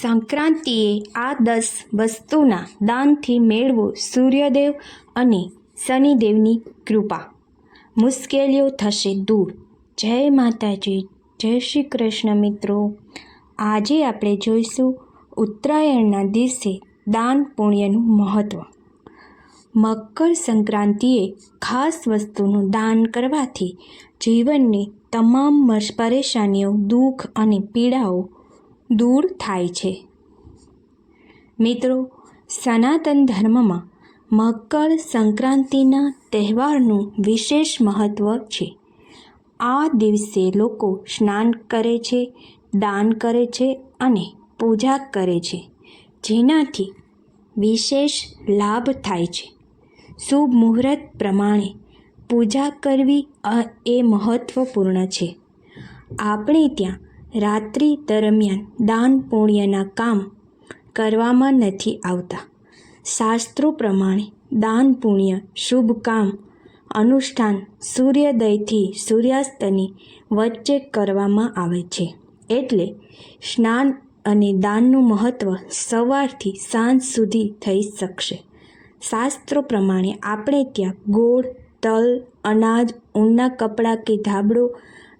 સંક્રાંતિએ આ દસ વસ્તુના દાનથી મેળવો સૂર્યદેવ અને શનિદેવની કૃપા. મુશ્કેલીઓ થશે દૂર. જય માતાજી. જય શ્રી કૃષ્ણ મિત્રો. આજે આપણે જોઈશું ઉત્તરાયણના દિવસે દાન પુણ્યનું મહત્ત્વ મકર સંક્રાંતિએ ખાસ વસ્તુનું દાન કરવાથી જીવનની તમામ પરેશાનીઓ, દુઃખ અને પીડાઓ દૂર થાય છે. મિત્રો, સનાતન ધર્મમાં મકર સંક્રાંતિના તહેવારનું વિશેષ મહત્ત્વ છે. આ દિવસે લોકો સ્નાન કરે છે, દાન કરે છે અને પૂજા કરે છે, જેનાથી વિશેષ લાભ થાય છે. શુભ મુહૂર્ત પ્રમાણે પૂજા કરવી એ મહત્ત્વપૂર્ણ છે. આપણે ત્યાં રાત્રિ દરમિયાન દાન પુણ્યના કામ કરવામાં નથી આવતા. શાસ્ત્રો પ્રમાણે દાન પુણ્ય શુભ કામ, અનુષ્ઠાન સૂર્યોદયથી સૂર્યાસ્તની વચ્ચે કરવામાં આવે છે. એટલે સ્નાન અને દાનનું મહત્ત્વ સવારથી સાંજ સુધી થઈ શકશે. શાસ્ત્રો પ્રમાણે આપણે ત્યાં ગોળ, તલ, અનાજ, ઊનના કપડાં કે ધાબળો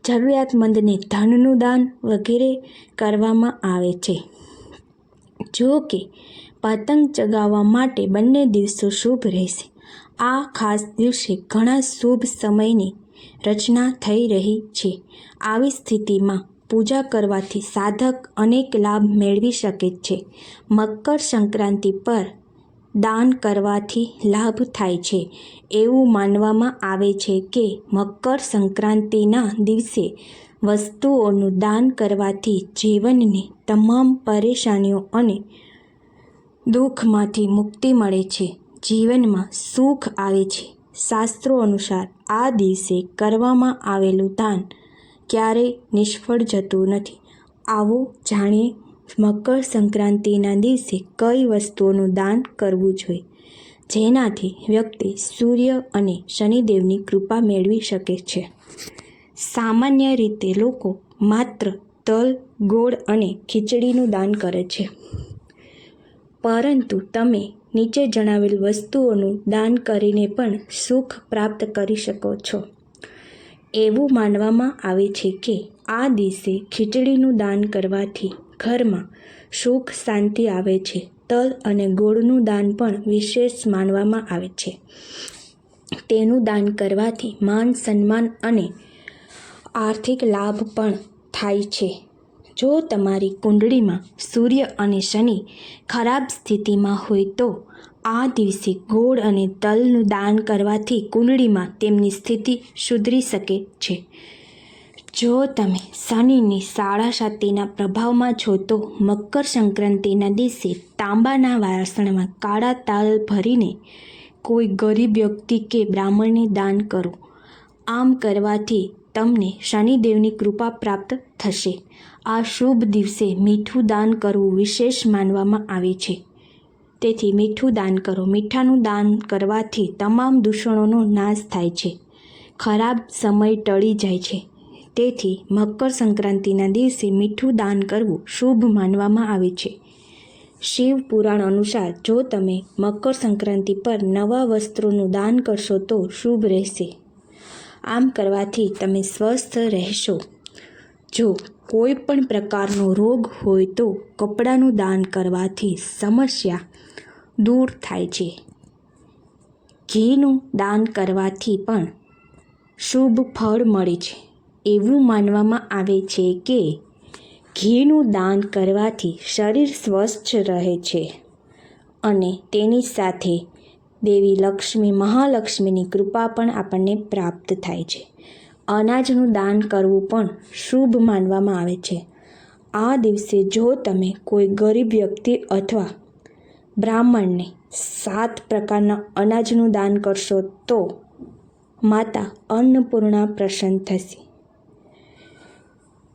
જરૂરિયાતમંદને ધનનું દાન વગેરે કરવામાં આવે છે. જો કે, પતંગ ચગાવવા માટે બંને દિવસો શુભ રહેશે. આ ખાસ દિવસે ઘણા શુભ સમયની રચના થઈ રહી છે. આવી સ્થિતિમાં પૂજા કરવાથી સાધક અનેક લાભ મેળવી શકે છે. મકર સંક્રાંતિ પર દાન કરવાથી લાભ થાય છે. એવું માનવામાં આવે છે કે મકર સંક્રાંતિના દિવસે વસ્તુઓનું દાન કરવાથી જીવનની તમામ પરેશાનીઓ અને દુઃખમાંથી મુક્તિ મળે છે. જીવનમાં સુખ આવે છે. શાસ્ત્રો અનુસાર આ દિવસે કરવામાં આવેલું દાન ક્યારેય નિષ્ફળ જતું નથી. આવો જાણીએ મકર સંક્રાંતિના દિવસે કઈ વસ્તુઓનું દાન કરવું જોઈએ? જેનાથી વ્યક્તિ સૂર્ય અને શનિદેવની કૃપા મેળવી શકે છે. સામાન્ય રીતે લોકો માત્ર તલ, ગોળ અને ખીચડીનું દાન કરે છે. પરંતુ તમે નીચે જણાવેલ વસ્તુઓનું દાન કરીને પણ સુખ પ્રાપ્ત કરી શકો છો. એવું માનવામાં આવે છે કે આ દિવસે ખીચડીનું દાન કરવાથી ઘરમાં સુખ શાંતિ આવે છે. તલ અને ગોળનું દાન પણ વિશેષ માનવામાં આવે છે. તેનું દાન કરવાથી માન, સન્માન અને આર્થિક લાભ પણ થાય છે. જો તમારી કુંડળીમાં સૂર્ય અને શનિ ખરાબ સ્થિતિમાં હોય તો આ દિવસે ગોળ અને તલનું દાન કરવાથી કુંડળીમાં તેમની સ્થિતિ સુધરી શકે છે. જો તમે શનિની સાડા સાતીના પ્રભાવમાં છો તો મકર સંક્રાંતિના દિવસે તાંબાના વાસણમાં કાળા તાલ ભરીને કોઈ ગરીબ વ્યક્તિ કે બ્રાહ્મણને દાન કરો. આમ કરવાથી તમને શનિદેવની કૃપા પ્રાપ્ત થશે. આ શુભ દિવસે મીઠું દાન કરવું વિશેષ માનવામાં આવે છે. તેથી મીઠું દાન કરો. મીઠાનું દાન કરવાથી તમામ દૂષણોનો નાશ થાય છે. ખરાબ સમય ટળી જાય છે. તેથી મકર સંક્રાંતિના દિવસે મીઠું દાન કરવું શુભ માનવામાં આવે છે. શિવ પુરાણ અનુસાર જો તમે મકર સંક્રાંતિ પર નવા વસ્ત્રોનું દાન કરશો તો શુભ રહેશે. આમ કરવાથી તમે સ્વસ્થ રહેશો. જો કોઈ પણ પ્રકારનો રોગ હોય તો કપડાનું દાન કરવાથી સમસ્યા દૂર થાય છે. ઘીનું દાન કરવાથી પણ શુભ ફળ મળે છે. એવું માનવામાં આવે છે કે ઘીનું દાન કરવાથી શરીર સ્વસ્થ રહે છે અને તેની સાથે દેવી લક્ષ્મી, મહાલક્ષ્મીની કૃપા પણ આપણને પ્રાપ્ત થાય છે. અનાજનું દાન કરવું પણ શુભ માનવામાં આવે છે. આ દિવસે જો તમે કોઈ ગરીબ વ્યક્તિ અથવા બ્રાહ્મણને સાત પ્રકારના અનાજનું દાન કરશો તો માતા અન્નપૂર્ણા પ્રસન્ન થશે.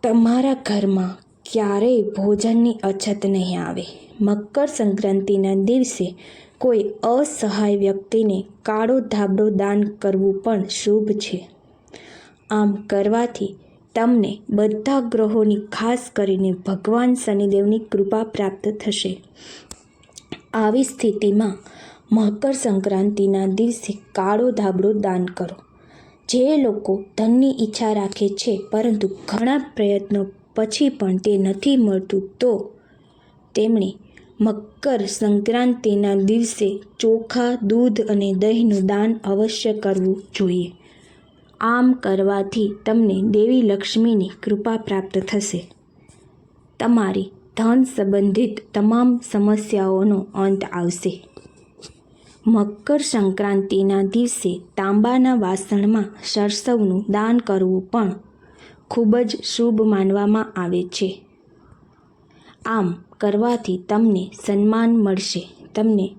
તમારા ઘરમાં ક્યારેય ભોજનની અછત નહીં આવે. મકર સંક્રાંતિના દિવસે કોઈ અસહાય વ્યક્તિને કાળો ધાબળો દાન કરવું પણ શુભ છે. આમ કરવાથી તમને બધા ગ્રહોની ખાસ કરીને ભગવાન શનિદેવની કૃપા પ્રાપ્ત થશે. આવી સ્થિતિમાં મકર સંક્રાંતિના દિવસે કાળો ધાબળો દાન કરો. જે લોકો ધનની ઈચ્છા રાખે છે, પરંતુ ઘણા પ્રયત્નો પછી પણ તે નથી મળતું, તો તેમણે મકર સંક્રાંતિના દિવસે ચોખા, દૂધ અને દહીંનું દાન અવશ્ય કરવું જોઈએ. આમ કરવાથી તમને દેવી લક્ષ્મીની કૃપા પ્રાપ્ત થશે. તમારી ધન સંબંધિત તમામ સમસ્યાઓનો અંત આવશે. મકર સંક્રાંતિના દિવસે તાંબાના વાસણમાં સરસવનું દાન કરવું પણ ખૂબ જ શુભ માનવામાં આવે છે. આમ કરવાથી તમને સન્માન મળશે. તમને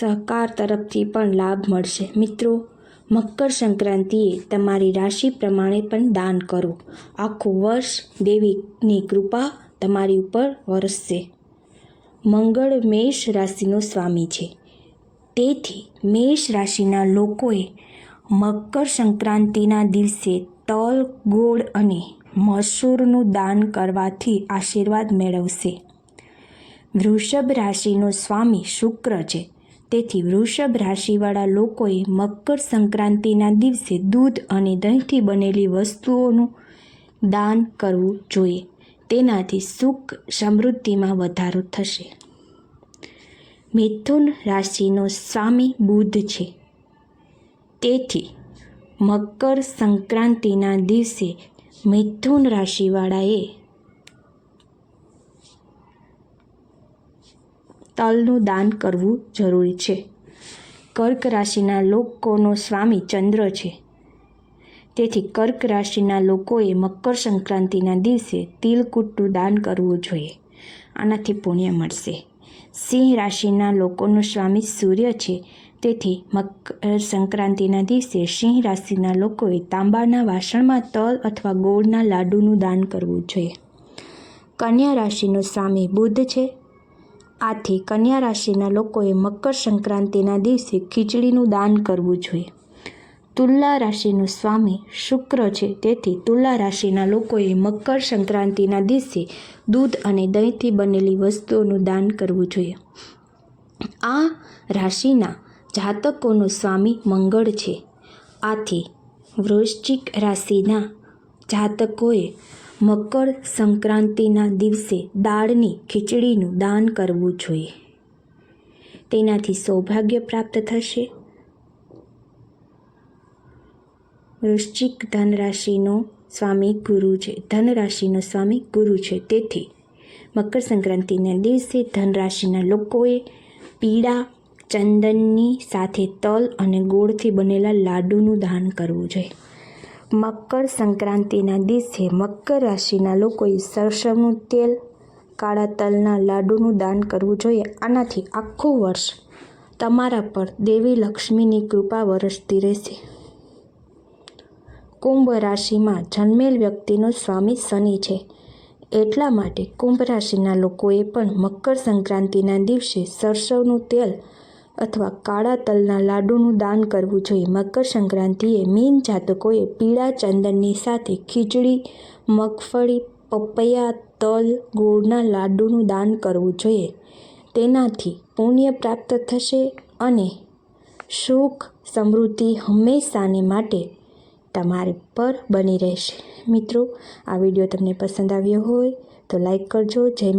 સહકાર તરફથી પણ લાભ મળશે. મિત્રો, મકર સંક્રાંતિએ તમારી રાશિ પ્રમાણે પણ દાન કરો. આખું વર્ષ દેવીની કૃપા તમારી ઉપર વરસશે. મંગળ મેષ રાશિનો સ્વામી છે. તેથી મેષ રાશિના લોકોએ મકર સંક્રાંતિના દિવસે તલ, ગોળ અને મસૂરનું દાન કરવાથી આશીર્વાદ મેળવશે. વૃષભ રાશિનો સ્વામી શુક્ર છે. તેથી વૃષભ રાશિવાળા લોકોએ મકર સંક્રાંતિના દિવસે દૂધ અને દહીંથી બનેલી વસ્તુઓનું દાન કરવું જોઈએ. તેનાથી સુખ સમૃદ્ધિમાં વધારો થશે. મિથુન રાશિનો સ્વામી બુધ છે. તેથી મકર સંક્રાંતિના દિવસે મિથુન રાશિવાળાએ તલનું દાન કરવું જરૂરી છે. કર્ક રાશિના લોકોનો સ્વામી ચંદ્ર છે. તેથી કર્ક રાશિના લોકોએ મકર સંક્રાંતિના દિવસે તિલકુટનું દાન કરવું જોઈએ. આનાથી પુણ્ય મળશે. સિંહ રાશિના લોકોનો સ્વામી સૂર્ય છે. તેથી મકર સંક્રાંતિના દિવસે સિંહ રાશિના લોકોએ તાંબાના વાસણમાં તલ અથવા ગોળના લાડુનું દાન કરવું જોઈએ. કન્યા રાશિનો સ્વામી બુધ છે. આથી કન્યા રાશિના લોકોએ મકર સંક્રાંતિના દિવસે ખીચડીનું દાન કરવું જોઈએ. તુલા રાશિનું સ્વામી શુક્ર છે. તેથી તુલા રાશિના લોકોએ મકર સંક્રાંતિના દિવસે દૂધ અને દહીંથી બનેલી વસ્તુઓનું દાન કરવું જોઈએ. આ રાશિના જાતકોનો સ્વામી મંગળ છે. આથી વૃશ્ચિક રાશિના જાતકોએ મકર સંક્રાંતિના દિવસે દાળની ખીચડીનું દાન કરવું જોઈએ. તેનાથી સૌભાગ્ય પ્રાપ્ત થશે. વૃશ્ચિક ધન રાશિનો સ્વામી ગુરુ છે. ધન રાશિનો સ્વામી ગુરુ છે. તેથી મકર સંક્રાંતિના દિવસે ધનરાશિના લોકોએ પીળા ચંદનની સાથે તલ અને ગોળથી બનેલા લાડુનું દાન કરવું જોઈએ. મકર સંક્રાંતિના દિવસે મકર રાશિના લોકોએ સરસવનું તેલ, કાળા તલના લાડુનું દાન કરવું જોઈએ. આનાથી આખું વર્ષ તમારા પર દેવી લક્ષ્મીની કૃપા વરસતી રહેશે. કુંભ રાશિમાં જન્મેલ વ્યક્તિનો સ્વામી શનિ છે. એટલા માટે કુંભ રાશિના લોકોએ પણ મકર સંક્રાંતિના દિવસે સરસવનું તેલ અથવા કાળા તલના લાડુનું દાન કરવું જોઈએ. મકર સંક્રાંતિએ મીન જાતકોએ પીળા ચંદનની સાથે ખીચડી, મગફળી, પપૈયા, તલ, ગોળના લાડુનું દાન કરવું જોઈએ. તેનાથી પુણ્ય પ્રાપ્ત થશે અને સુખ સમૃદ્ધિ હંમેશાને માટે તમારી પર બની રહેશે. મિત્રો, આ વીડિયો તમને પસંદ આવ્યો હોય તો લાઈક કરજો જય